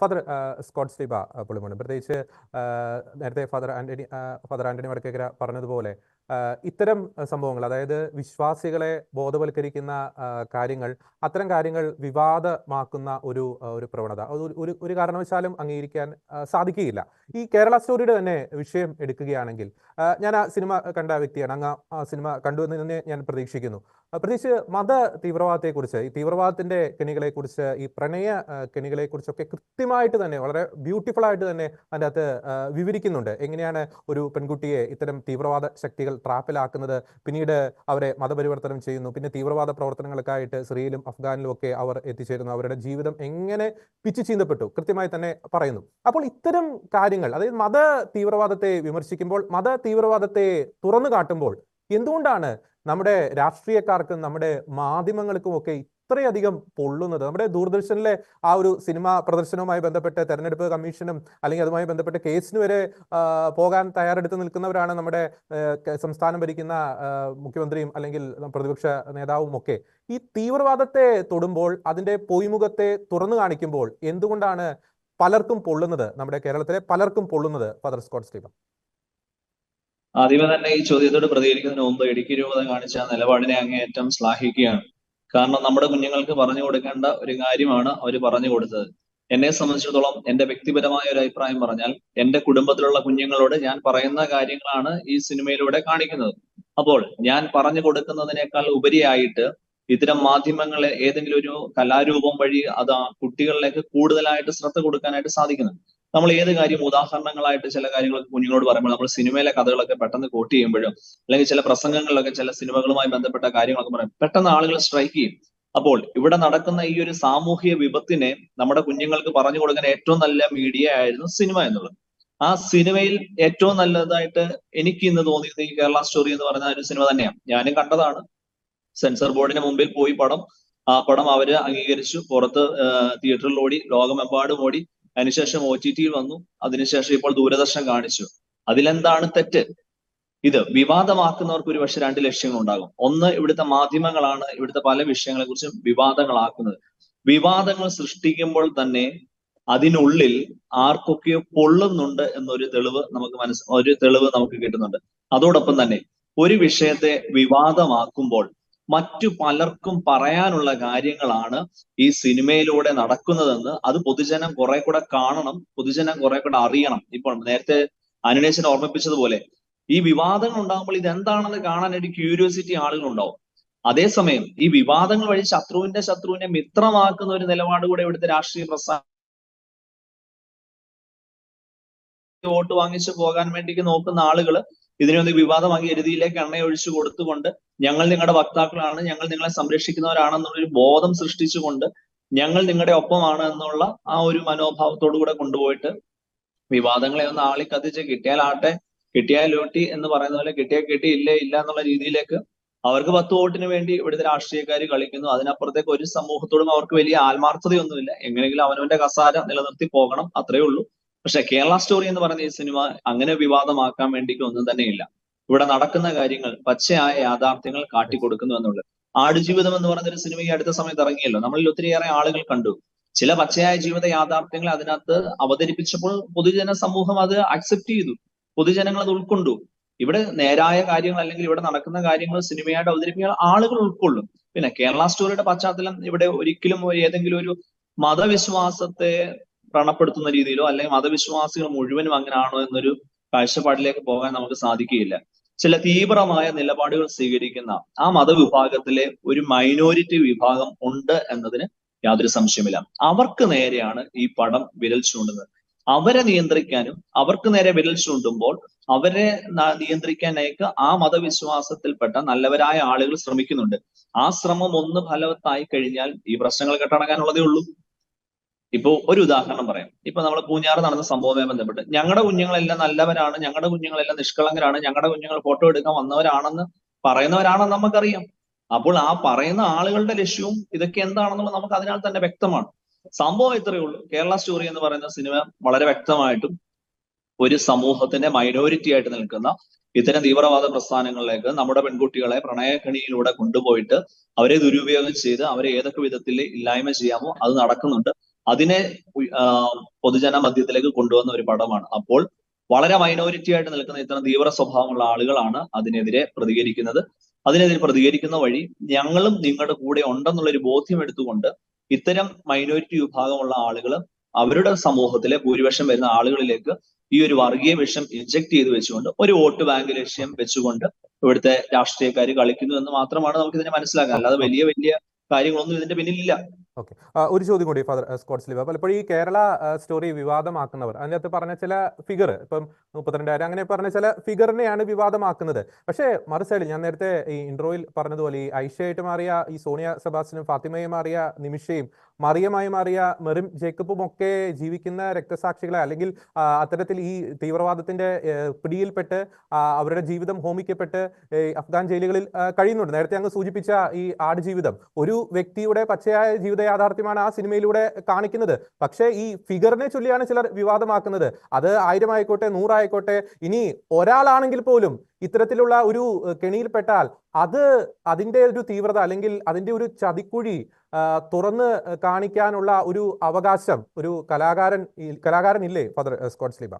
Father Scott സ്റ്റീബ ആ, പ്രത്യേകിച്ച് നേരത്തെ father Antony father Antony Vadakkekara പറഞ്ഞതുപോലെ ഇത്തരം സംഭവങ്ങൾ അതായത് വിശ്വാസികളെ ബോധവൽക്കരിക്കുന്ന കാര്യങ്ങൾ അത്തരം കാര്യങ്ങൾ വിവാദമാക്കുന്ന ഒരു ഒരു പ്രവണത. ഒരു- ഒരു കാരണവശാലും അംഗീകരിക്കാൻ സാധിക്കുകയില്ല. ഈ കേരള സ്റ്റോറിയുടെ തന്നെ വിഷയം എടുക്കുകയാണെങ്കിൽ ഞാൻ ആ സിനിമ കണ്ട വ്യക്തിയാണ്. അങ്ങ് ആ സിനിമ കണ്ടു എന്ന് തന്നെ ഞാൻ പ്രതീക്ഷിക്കുന്നു. പ്രത്യേകിച്ച് മത തീവ്രവാദത്തെക്കുറിച്ച് ഈ തീവ്രവാദത്തിന്റെ കെണികളെക്കുറിച്ച് ഈ പ്രണയ കെണികളെക്കുറിച്ചൊക്കെ കൃത്യമായിട്ട് തന്നെ വളരെ ബ്യൂട്ടിഫുൾ ആയിട്ട് തന്നെ അതിന്റെ അകത്ത് വിവരിക്കുന്നുണ്ട്. എങ്ങനെയാണ് ഒരു പെൺകുട്ടിയെ ഇത്തരം തീവ്രവാദ ശക്തികൾ ട്രാപ്പിലാക്കുന്നത്. പിന്നീട് അവരെ മതപരിവർത്തനം ചെയ്യുന്നു. പിന്നെ തീവ്രവാദ പ്രവർത്തനങ്ങൾക്കായിട്ട് സിറിയയിലും അഫ്ഗാനിലും ഒക്കെ അവർ എത്തിച്ചേരുന്നു. അവരുടെ ജീവിതം എങ്ങനെ പിച്ചു ചീന്തപ്പെട്ടു? കൃത്യമായി തന്നെ പറയുന്നു. അപ്പോൾ ഇത്തരം കാര്യങ്ങൾ അതായത് മത തീവ്രവാദത്തെ വിമർശിക്കുമ്പോൾ മത തീവ്രവാദത്തെ തുറന്നു കാട്ടുമ്പോൾ എന്തുകൊണ്ടാണ് നമ്മുടെ രാഷ്ട്രീയക്കാർക്കും നമ്മുടെ മാധ്യമങ്ങൾക്കും ഒക്കെ ഇത്രയധികം പൊള്ളുന്നത്. നമ്മുടെ ദൂരദർശനിലെ ആ ഒരു സിനിമ പ്രദർശനവുമായി ബന്ധപ്പെട്ട് തെരഞ്ഞെടുപ്പ് കമ്മീഷനും അല്ലെങ്കിൽ അതുമായി ബന്ധപ്പെട്ട് കേസിന് വരെ പോകാൻ തയ്യാറെടുത്ത് നിൽക്കുന്നവരാണ് നമ്മുടെ സംസ്ഥാനം ഭരിക്കുന്ന മുഖ്യമന്ത്രിയും അല്ലെങ്കിൽ പ്രതിപക്ഷ നേതാവും ഒക്കെ. ഈ തീവ്രവാദത്തെ തൊടുമ്പോൾ അതിന്റെ പൊയ്മുഖത്തെ തുറന്നു കാണിക്കുമ്പോൾ എന്തുകൊണ്ടാണ് പലർക്കും പൊള്ളുന്നത്? നമ്മുടെ കേരളത്തിലെ പലർക്കും പൊള്ളുന്നത് ഫാദർ സ്കോട്ട് സ്റ്റീവൻ ആദ്യമേ തന്നെ ഈ ചോദ്യത്തോട് പ്രതികരിക്കുന്നതിന് മുമ്പ് ഇടുക്കി രൂപത കാണിച്ച നിലപാടിനെ അങ്ങേയറ്റം ശ്ലാഘിക്കുകയാണ്. കാരണം നമ്മുടെ കുഞ്ഞുങ്ങൾക്ക് പറഞ്ഞു കൊടുക്കേണ്ട ഒരു കാര്യമാണ് അവർ പറഞ്ഞു കൊടുത്തത്. എന്നെ സംബന്ധിച്ചിടത്തോളം എന്റെ വ്യക്തിപരമായ ഒരു അഭിപ്രായം പറഞ്ഞാൽ എന്റെ കുടുംബത്തിലുള്ള കുഞ്ഞുങ്ങളോട് ഞാൻ പറയുന്ന കാര്യങ്ങളാണ് ഈ സിനിമയിലൂടെ കാണിക്കുന്നത്. അപ്പോൾ ഞാൻ പറഞ്ഞു കൊടുക്കുന്നതിനേക്കാൾ ഉപരിയായിട്ട് ഇത്തരം മാധ്യമങ്ങളെ ഏതെങ്കിലും ഒരു കലാരൂപം വഴി അത് കുട്ടികളിലേക്ക് കൂടുതലായിട്ട് ശ്രദ്ധ കൊടുക്കാനായിട്ട് സാധിക്കുന്നു നമ്മൾ ഏത് കാര്യം ഉദാഹരണങ്ങളായിട്ട് ചില കാര്യങ്ങളൊക്കെ കുഞ്ഞുങ്ങളോട് പറയുമ്പോൾ നമ്മൾ സിനിമയിലെ കഥകളൊക്കെ പെട്ടെന്ന് കോട്ട് ചെയ്യുമ്പോഴും അല്ലെങ്കിൽ ചില പ്രസംഗങ്ങളിലൊക്കെ ചില സിനിമകളുമായി ബന്ധപ്പെട്ട കാര്യങ്ങളൊക്കെ പറയും പെട്ടെന്ന് ആളുകൾ സ്ട്രൈക്ക് ചെയ്യും. അപ്പോൾ ഇവിടെ നടക്കുന്ന ഈ ഒരു സാമൂഹിക വിപത്തിനെ നമ്മുടെ കുഞ്ഞുങ്ങൾക്ക് പറഞ്ഞു കൊടുക്കാൻ ഏറ്റവും നല്ല മീഡിയ ആയിരുന്നു സിനിമ എന്നുള്ളത്. ആ സിനിമയിൽ ഏറ്റവും നല്ലതായിട്ട് എനിക്ക് ഇന്ന് തോന്നിയത് ഈ കേരള സ്റ്റോറി എന്ന് പറയുന്ന ഒരു സിനിമ തന്നെയാണ്. ഞാനും കണ്ടതാണ്. സെൻസർ ബോർഡിന് മുമ്പിൽ പോയി പടം. ആ പടം അവർ അംഗീകരിച്ചു. പുറത്ത് തിയേറ്ററിൽ ഓടി ലോകമെമ്പാടും ഓടി. അതിനുശേഷം ഒ ടി ടിയിൽ വന്നു. അതിനുശേഷം ഇപ്പോൾ ദൂരദർശൻ കാണിച്ചു. അതിലെന്താണ് തെറ്റ്? ഇത് വിവാദമാക്കുന്നവർക്ക് ഒരു പക്ഷെ രണ്ട് ലക്ഷ്യങ്ങൾ ഉണ്ടാകും ഒന്ന് ഇവിടുത്തെ മാധ്യമങ്ങളാണ് ഇവിടുത്തെ പല വിഷയങ്ങളെ കുറിച്ചും വിവാദങ്ങളാക്കുന്നത്. വിവാദങ്ങൾ സൃഷ്ടിക്കുമ്പോൾ തന്നെ അതിനുള്ളിൽ ആർക്കൊക്കെയോ പൊള്ളുന്നുണ്ട് എന്നൊരു തെളിവ് നമുക്ക് മനസ്സ് ഒരു തെളിവ് നമുക്ക് കിട്ടുന്നുണ്ട്. അതോടൊപ്പം തന്നെ ഒരു വിഷയത്തെ വിവാദമാക്കുമ്പോൾ മറ്റു പലർക്കും പറയാനുള്ള കാര്യങ്ങളാണ് ഈ സിനിമയിലൂടെ നടക്കുന്നതെന്ന് അത് പൊതുജനം കുറെ കൂടെ കാണണം പൊതുജനം കുറെ കൂടെ അറിയണം. ഇപ്പോൾ നേരത്തെ അനുനേശൻ ഓർമ്മിപ്പിച്ചതുപോലെ ഈ വിവാദങ്ങൾ ഉണ്ടാകുമ്പോൾ ഇതെന്താണെന്ന് കാണാൻ ഒരു ക്യൂരിയോസിറ്റി ആളുകൾ ഉണ്ടാവും അതേസമയം ഈ വിവാദങ്ങൾ വഴി ശത്രുവിന്റെ ശത്രുവിനെ മിത്രമാക്കുന്ന ഒരു നിലപാട് കൂടെ ഇവിടുത്തെ രാഷ്ട്രീയ പ്രസ്ഥാന വോട്ട് വാങ്ങിച്ചു പോകാൻ വേണ്ടി നോക്കുന്ന ആളുകൾ ഇതിനൊന്ന് വിവാദമാക്കി എരുതിയിലേക്ക് എണ്ണയൊഴിച്ചു കൊടുത്തുകൊണ്ട് ഞങ്ങൾ നിങ്ങളുടെ വക്താക്കളാണ് ഞങ്ങൾ നിങ്ങളെ സംരക്ഷിക്കുന്നവരാണെന്നുള്ളൊരു ബോധം സൃഷ്ടിച്ചുകൊണ്ട് ഞങ്ങൾ നിങ്ങളുടെ ഒപ്പമാണ് എന്നുള്ള ആ ഒരു മനോഭാവത്തോടു കൂടെ കൊണ്ടുപോയിട്ട് വിവാദങ്ങളെ ഒന്ന് ആളി കത്തിച്ച് കിട്ടിയാൽ ആട്ടെ കിട്ടിയാൽ ലൂട്ടി എന്ന് പറയുന്ന പോലെ കിട്ടിയാൽ കിട്ടി ഇല്ലേ ഇല്ല എന്നുള്ള രീതിയിലേക്ക് അവർക്ക് പത്ത് വോട്ടിന് വേണ്ടി ഇവിടുത്തെ രാഷ്ട്രീയക്കാർ കളിക്കുന്നു. അതിനപ്പുറത്തേക്ക് ഒരു സമൂഹത്തോടും അവർക്ക് വലിയ ആത്മാർത്ഥതയൊന്നുമില്ല. എങ്ങനെയെങ്കിലും അവനവന്റെ കസാര നിലനിർത്തി പോകണം അത്രയേ ഉള്ളൂ. പക്ഷെ കേരള സ്റ്റോറി എന്ന് പറഞ്ഞ ഈ സിനിമ അങ്ങനെ വിവാദമാക്കാൻ വേണ്ടിയിട്ട് ഒന്നും തന്നെയില്ല. ഇവിടെ നടക്കുന്ന കാര്യങ്ങൾ പച്ചയായ യാഥാർത്ഥ്യങ്ങൾ കാട്ടിക്കൊടുക്കുന്നു എന്നുള്ളത്. ആടുജീവിതം എന്ന് ഒരു സിനിമ ഈ അടുത്ത സമയത്ത് ഇറങ്ങിയല്ലോ. നമ്മളിൽ ഒത്തിരിയേറെ ആളുകൾ കണ്ടു. ചില പച്ചയായ ജീവിത യാഥാർത്ഥ്യങ്ങൾ അതിനകത്ത് അവതരിപ്പിച്ചപ്പോൾ പൊതുജന സമൂഹം അത് അക്സെപ്റ്റ് ചെയ്തു. പൊതുജനങ്ങൾ അത് ഉൾക്കൊണ്ടു. ഇവിടെ നേരായ കാര്യങ്ങൾ അല്ലെങ്കിൽ ഇവിടെ നടക്കുന്ന കാര്യങ്ങൾ സിനിമയായിട്ട് അവതരിപ്പിക്കാൻ ആളുകൾ ഉൾക്കൊള്ളും. പിന്നെ കേരള സ്റ്റോറിയുടെ പശ്ചാത്തലം ഇവിടെ ഒരിക്കലും ഏതെങ്കിലും ഒരു മതവിശ്വാസത്തെ വ്രണപ്പെടുത്തുന്ന രീതിയിലോ അല്ലെങ്കിൽ മതവിശ്വാസികൾ മുഴുവനും അങ്ങനെയാണോ എന്നൊരു കാഴ്ചപ്പാടിലേക്ക് പോകാൻ നമുക്ക് സാധിക്കുകയില്ല. ചില തീവ്രമായ നിലപാടുകൾ സ്വീകരിക്കുന്ന ആ മതവിഭാഗത്തിലെ ഒരു മൈനോരിറ്റി വിഭാഗം ഉണ്ട് എന്നതിന് യാതൊരു സംശയമില്ല അവർക്ക് നേരെയാണ് ഈ പടം വിരൽ ചൂണ്ടുന്നത്. അവരെ നിയന്ത്രിക്കാനും അവർക്ക് നേരെ വിരൽ ചൂണ്ടുമ്പോൾ അവരെ നിയന്ത്രിക്കാനായിട്ട് ആ മതവിശ്വാസത്തിൽപ്പെട്ട നല്ലവരായ ആളുകൾ ശ്രമിക്കുന്നുണ്ട്. ആ ശ്രമം ഒന്ന് ഫലവത്തായി കഴിഞ്ഞാൽ ഈ പ്രശ്നങ്ങൾ കെട്ടടങ്ങാനുള്ളതേ ഉള്ളൂ. ഇപ്പോ ഒരു ഉദാഹരണം പറയാം. ഇപ്പൊ നമ്മൾ പൂഞ്ഞാറ് നടന്ന സംഭവവുമായി ബന്ധപ്പെട്ട് ഞങ്ങളുടെ കുഞ്ഞുങ്ങളെല്ലാം നല്ലവരാണ് ഞങ്ങളുടെ കുഞ്ഞുങ്ങളെല്ലാം നിഷ്കളങ്കരാണ് ഞങ്ങളുടെ കുഞ്ഞുങ്ങൾ ഫോട്ടോ എടുക്കാൻ വന്നവരാണെന്ന് പറയുന്നവരാണെന്ന് നമുക്കറിയാം. അപ്പോൾ ആ പറയുന്ന ആളുകളുടെ ലക്ഷ്യവും ഇതൊക്കെ എന്താണെന്നുള്ള നമുക്ക് അതിനാൽ തന്നെ വ്യക്തമാണ്. സംഭവം ഇത്രയേ ഉള്ളൂ. കേരള സ്റ്റോറി എന്ന് പറയുന്ന സിനിമ വളരെ വ്യക്തമായിട്ടും ഒരു സമൂഹത്തിന്റെ മൈനോറിറ്റി ആയിട്ട് നിൽക്കുന്ന ഇത്തരം തീവ്രവാദ പ്രസ്ഥാനങ്ങളിലേക്ക് നമ്മുടെ പെൺകുട്ടികളെ പ്രണയക്കണിയിലൂടെ കൊണ്ടുപോയിട്ട് അവരെ ദുരുപയോഗം ചെയ്ത് അവരെ ഏതൊക്കെ വിധത്തിൽ ഇല്ലായ്മ ചെയ്യാമോ അത് നടക്കുന്നുണ്ട്. അതിനെ പൊതുജന മധ്യത്തിലേക്ക് കൊണ്ടുവന്ന ഒരു പടമാണ്. അപ്പോൾ വളരെ മൈനോറിറ്റി ആയിട്ട് നിൽക്കുന്ന ഇത്തരം തീവ്ര സ്വഭാവമുള്ള ആളുകളാണ് അതിനെതിരെ പ്രതികരിക്കുന്നത്. അതിനെതിരെ പ്രതികരിക്കുന്ന വഴി ഞങ്ങളും നിങ്ങളുടെ കൂടെ ഉണ്ടെന്നുള്ള ഒരു ബോധ്യം എടുത്തുകൊണ്ട് ഇത്തരം മൈനോറിറ്റി വിഭാഗമുള്ള ആളുകൾ അവരുടെ സമൂഹത്തിലെ ഭൂരിപക്ഷം വരുന്ന ആളുകളിലേക്ക് ഈ ഒരു വർഗീയ വിഷം ഇൻജക്ട് ചെയ്ത് വെച്ചുകൊണ്ട് ഒരു വോട്ട് ബാങ്ക് ലക്ഷ്യം വെച്ചുകൊണ്ട് ഇവിടുത്തെ രാഷ്ട്രീയക്കാർ കളിക്കുന്നു എന്ന് മാത്രമാണ് നമുക്ക് ഇതിനെ മനസ്സിലാക്കാൻ. അല്ലാതെ വലിയ വലിയ കാര്യങ്ങളൊന്നും ഇതിന്റെ പിന്നിലില്ല. ഓക്കെ. ഒരു ചോദ്യം കൂടി ഫാദർ സ്കോട്ട് സ്ലിവ. പലപ്പോഴും ഈ കേരള സ്റ്റോറി വിവാദമാക്കുന്നവർ അതിനകത്ത് പറഞ്ഞ ചില ഫിഗർ ഇപ്പം മുപ്പത്തിരണ്ടായിരം അങ്ങനെ പറഞ്ഞ ചില ഫിഗറിനെയാണ് വിവാദമാക്കുന്നത്. പക്ഷേ മറുസൈഡിൽ ഞാൻ നേരത്തെ ഈ ഇൻട്രോയിൽ പറഞ്ഞതുപോലെ ഈ ഐഷയായിട്ട് മാറിയ ഈ സോണിയ സെബാസ്റ്റിനും ഫാത്തിമയും മാറിയ നിമിഷയും മറിയമായി മാറിയ മെറിം ജേക്കബും ഒക്കെ ജീവിക്കുന്ന രക്തസാക്ഷികളെ അല്ലെങ്കിൽ അത്തരത്തിൽ ഈ തീവ്രവാദത്തിന്റെ പിടിയിൽപ്പെട്ട് അവരുടെ ജീവിതം ഹോമിക്കപ്പെട്ട് അഫ്ഗാൻ ജയിലുകളിൽ കഴിയുന്നുണ്ട്. നേരത്തെ അങ്ങ് സൂചിപ്പിച്ച ഈ ആട് ജീവിതം. ഒരു വ്യക്തിയുടെ പച്ചയായ ജീവിത യാഥാർത്ഥ്യമാണ് ആ സിനിമയിലൂടെ കാണിക്കുന്നത്. പക്ഷേ ഈ ഫിഗറിനെ ചൊല്ലിയാണ് ചിലർ വിവാദമാക്കുന്നത്. അത് ആയിരം ആയിക്കോട്ടെ നൂറായിക്കോട്ടെ ഇനി ഒരാളാണെങ്കിൽ പോലും ഇത്തരത്തിലുള്ള ഒരു കെണിയിൽപ്പെട്ടാൽ അത് അതിന്റെ ഒരു തീവ്രത അല്ലെങ്കിൽ അതിന്റെ ഒരു ചതിക്കുഴി തുറന്ന് കാണിക്കാനുള്ള ഒരു അവകാശം ഒരു കലാകാരൻ കലാകാരൻ ഇല്ലേ ഫാദർ സ്കോട്ട് സ്ലീബ?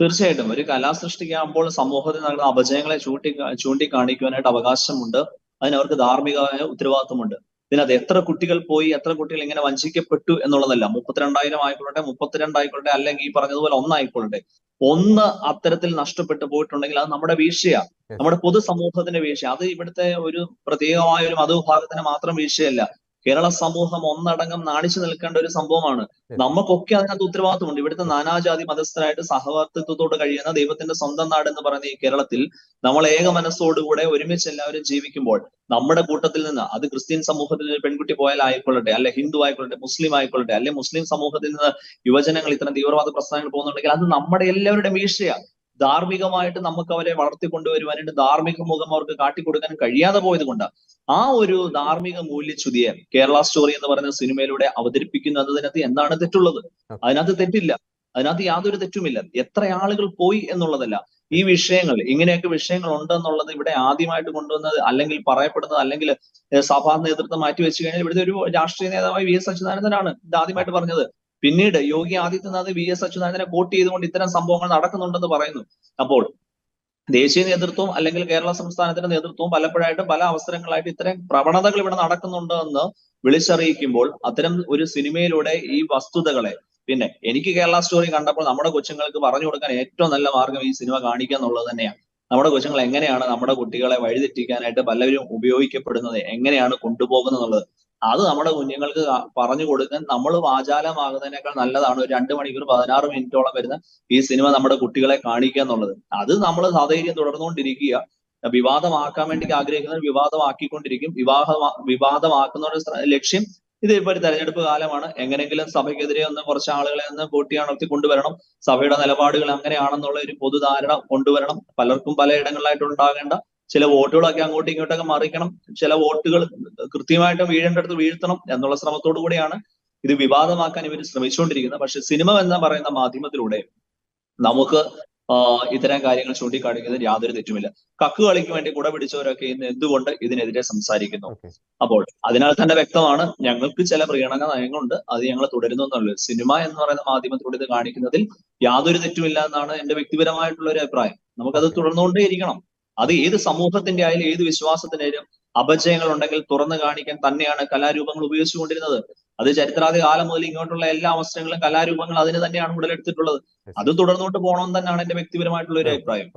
തീർച്ചയായിട്ടും. ഒരു കലാ സൃഷ്ടിക്കുമ്പോൾ സമൂഹത്തിൽ നടക്കുന്ന അപജയങ്ങളെ ചൂണ്ടി ചൂണ്ടിക്കാണിക്കുവാനായിട്ട് അവകാശമുണ്ട്. അതിന് അവർക്ക് ധാർമ്മികമായ ഉത്തരവാദിത്വമുണ്ട്. ഇതിനകത്ത് എത്ര കുട്ടികൾ പോയി എത്ര കുട്ടികൾ ഇങ്ങനെ വഞ്ചിക്കപ്പെട്ടു എന്നുള്ളതല്ല. മുപ്പത്തിരണ്ടായിരം ആയിക്കൊള്ളട്ടെ മുപ്പത്തിരണ്ടായിക്കൊള്ളട്ടെ അല്ലെങ്കിൽ ഈ പറഞ്ഞതുപോലെ ഒന്നായിക്കൊള്ളട്ടെ. ഒന്ന് അത്തരത്തിൽ നഷ്ടപ്പെട്ടു പോയിട്ടുണ്ടെങ്കിൽ അത് നമ്മുടെ വീഴ്ചയാണ്. നമ്മുടെ പൊതുസമൂഹത്തിന്റെ വീഴ്ച അത് ഇവിടുത്തെ ഒരു പ്രത്യേകമായ ഒരു മതവിഭാഗത്തിന് മാത്രം വീഴ്ചയല്ല. കേരള സമൂഹം ഒന്നടങ്കം നാണിച്ചു നിൽക്കേണ്ട ഒരു സംഭവമാണ്. നമുക്കൊക്കെ അതിനകത്ത് ഉത്തരവാദിത്വമുണ്ട്. ഇവിടുത്തെ നാനാജാതി മതസ്ഥരായിട്ട് സഹവർത്തിത്വത്തോട് കഴിയുന്ന ദൈവത്തിന്റെ സ്വന്തം നാട് എന്ന് പറയുന്ന ഈ കേരളത്തിൽ നമ്മൾ ഏക മനസ്സോടുകൂടെ ഒരുമിച്ച് എല്ലാവരും ജീവിക്കുമ്പോൾ നമ്മുടെ കൂട്ടത്തിൽ നിന്ന് അത് ക്രിസ്ത്യൻ സമൂഹത്തിൽ നിന്ന് പെൺകുട്ടി പോയാൽ ആയിക്കൊള്ളട്ടെ അല്ലെ ഹിന്ദു ആയിക്കൊള്ളട്ടെ മുസ്ലിം ആയിക്കൊള്ളട്ടെ അല്ലെ മുസ്ലിം സമൂഹത്തിൽ നിന്ന് യുവജനങ്ങൾ ഇത്തരം തീവ്രവാദ പ്രസ്ഥാനങ്ങൾ പോകുന്നുണ്ടെങ്കിൽ അത് നമ്മുടെ എല്ലാവരുടെയും വീഴ്ചയാണ്. ധാർമ്മികമായിട്ട് നമുക്ക് അവരെ വളർത്തിക്കൊണ്ടുവരുവാനായിട്ട് ധാർമ്മിക മുഖം അവർക്ക് കാട്ടിക്കൊടുക്കാൻ കഴിയാതെ പോയത് കൊണ്ട്. ആ ഒരു ധാർമ്മിക മൂല്യച്യുതിയെ കേരള സ്റ്റോറി എന്ന് പറയുന്ന സിനിമയിലൂടെ അവതരിപ്പിക്കുന്നു എന്നതിനകത്ത് എന്താണ് തെറ്റുള്ളത്? അതിനകത്ത് തെറ്റില്ല. അതിനകത്ത് യാതൊരു തെറ്റുമില്ല. എത്ര ആളുകൾ പോയി എന്നുള്ളതല്ല. ഈ വിഷയങ്ങൾ ഇങ്ങനെയൊക്കെ വിഷയങ്ങൾ ഉണ്ടെന്നുള്ളത് ഇവിടെ ആദ്യമായിട്ട് കൊണ്ടുവന്നത് അല്ലെങ്കിൽ പറയപ്പെടുന്നത് അല്ലെങ്കിൽ സഭാ നേതൃത്വം മാറ്റി വെച്ച് കഴിഞ്ഞാൽ ഇവിടുത്തെ ഒരു രാഷ്ട്രീയ നേതാവായി വി എസ് അച്യുതാനന്ദനാണ് ഇത് ആദ്യമായിട്ട് പറഞ്ഞത്. പിന്നീട് യോഗി ആദിത്യനാഥ് വി എസ് അച്യുതാനന്ദനെ കോട്ട് ചെയ്തുകൊണ്ട് ഇത്തരം സംഭവങ്ങൾ നടക്കുന്നുണ്ടെന്ന് പറയുന്നു. അപ്പോൾ ദേശീയ നേതൃത്വം അല്ലെങ്കിൽ കേരള സംസ്ഥാനത്തിന്റെ നേതൃത്വവും പലപ്പോഴായിട്ടും പല അവസരങ്ങളായിട്ട് ഇത്തരം പ്രവണതകൾ ഇവിടെ നടക്കുന്നുണ്ട് എന്ന് വിളിച്ചറിയിക്കുമ്പോൾ അത്തരം ഒരു സിനിമയിലൂടെ ഈ വസ്തുതകളെ പിന്നെ എനിക്ക് കേരള സ്റ്റോറി കണ്ടപ്പോൾ നമ്മുടെ കൊച്ചുങ്ങൾക്ക് പറഞ്ഞു കൊടുക്കാൻ ഏറ്റവും നല്ല മാർഗം ഈ സിനിമ കാണിക്കുക എന്നുള്ളത് തന്നെയാണ്. നമ്മുടെ കൊച്ചുങ്ങൾ എങ്ങനെയാണ് നമ്മുടെ കുട്ടികളെ വഴിതെറ്റിക്കാനായിട്ട് പലവരും ഉപയോഗിക്കപ്പെടുന്നത് എങ്ങനെയാണ് കൊണ്ടുപോകുന്നത് എന്നുള്ളത്. അത് നമ്മുടെ കുഞ്ഞുങ്ങൾക്ക് പറഞ്ഞു കൊടുക്കാൻ നമ്മൾ വാചാലമാകുന്നതിനേക്കാൾ നല്ലതാണ് ഒരു രണ്ട് മണിക്കൂർ പതിനാറ് മിനിറ്റോളം വരുന്ന ഈ സിനിമ നമ്മുടെ കുട്ടികളെ കാണിക്കുക എന്നുള്ളത്. അത് നമ്മൾ സധൈര്യം തുടർന്നുകൊണ്ടിരിക്കുക. വിവാദമാക്കാൻ വേണ്ടി ആഗ്രഹിക്കുന്നവർ വിവാദമാക്കിക്കൊണ്ടിരിക്കും. വിവാഹ വിവാദമാക്കുന്നവരുടെ ലക്ഷ്യം ഇത് ഇപ്പൊ ഒരു തെരഞ്ഞെടുപ്പ് കാലമാണ്. എങ്ങനെയെങ്കിലും സഭയ്ക്കെതിരെ ഒന്ന് കുറച്ച് ആളുകളെ ഒന്ന് കൂട്ടിയണർത്തി കൊണ്ടുവരണം. സഭയുടെ നിലപാടുകൾ അങ്ങനെയാണെന്നുള്ള ഒരു പൊതുധാരണ കൊണ്ടുവരണം. പലർക്കും പലയിടങ്ങളിലായിട്ട് ഉണ്ടാകേണ്ട ചില വോട്ടുകളൊക്കെ അങ്ങോട്ടും ഇങ്ങോട്ടൊക്കെ മറിക്കണം. ചില വോട്ടുകൾ കൃത്യമായിട്ട് വീഴേണ്ടടുത്ത് വീഴ്ത്തണം എന്നുള്ള ശ്രമത്തോടു കൂടിയാണ് ഇത് വിവാദമാക്കാൻ ഇവർ ശ്രമിച്ചുകൊണ്ടിരിക്കുന്നത്. പക്ഷെ സിനിമ എന്ന് പറയുന്ന മാധ്യമത്തിലൂടെ നമുക്ക് ഇത്തരം കാര്യങ്ങൾ ചൂണ്ടിക്കാണിക്കുന്നതിൽ യാതൊരു തെറ്റുമില്ല. കക്ക് കളിക്ക് വേണ്ടി കുട പിടിച്ചവരൊക്കെ ഇന്ന് എന്തുകൊണ്ട് ഇതിനെതിരെ സംസാരിക്കുന്നു? അപ്പോൾ അതിനാൽ തന്നെ വ്യക്തമാണ് ഞങ്ങൾക്ക് ചില പ്രീണന നയങ്ങളുണ്ട്. അത് ഞങ്ങൾ തുടരുന്നു എന്നുള്ളത് സിനിമ എന്ന് പറയുന്ന മാധ്യമത്തിലൂടെ ഇത് കാണിക്കുന്നതിൽ യാതൊരു തെറ്റുമില്ല എന്നാണ് എന്റെ വ്യക്തിപരമായിട്ടുള്ള ഒരു അഭിപ്രായം. നമുക്കത് തുടർന്നുകൊണ്ടേയിരിക്കണം. അത് ഏത് സമൂഹത്തിന്റെ ആയാലും ഏത് വിശ്വാസത്തിന്റെ ആയാലും അപജയങ്ങൾ ഉണ്ടെങ്കിൽ തുറന്നു കാണിക്കാൻ തന്നെയാണ് കലാരൂപങ്ങൾ ഉപയോഗിച്ചുകൊണ്ടിരുന്നത്. അത് ചരിത്രാതി കാലം മുതൽ ഇങ്ങോട്ടുള്ള എല്ലാ അവസരങ്ങളും കലാരൂപങ്ങൾ അതിന് തന്നെയാണ് ഉടലെടുത്തിട്ടുള്ളത്. അത് തുടർന്നുകൊണ്ട് പോകണമെന്ന് തന്നെയാണ് എന്റെ വ്യക്തിപരമായിട്ടുള്ള ഒരു അഭിപ്രായം.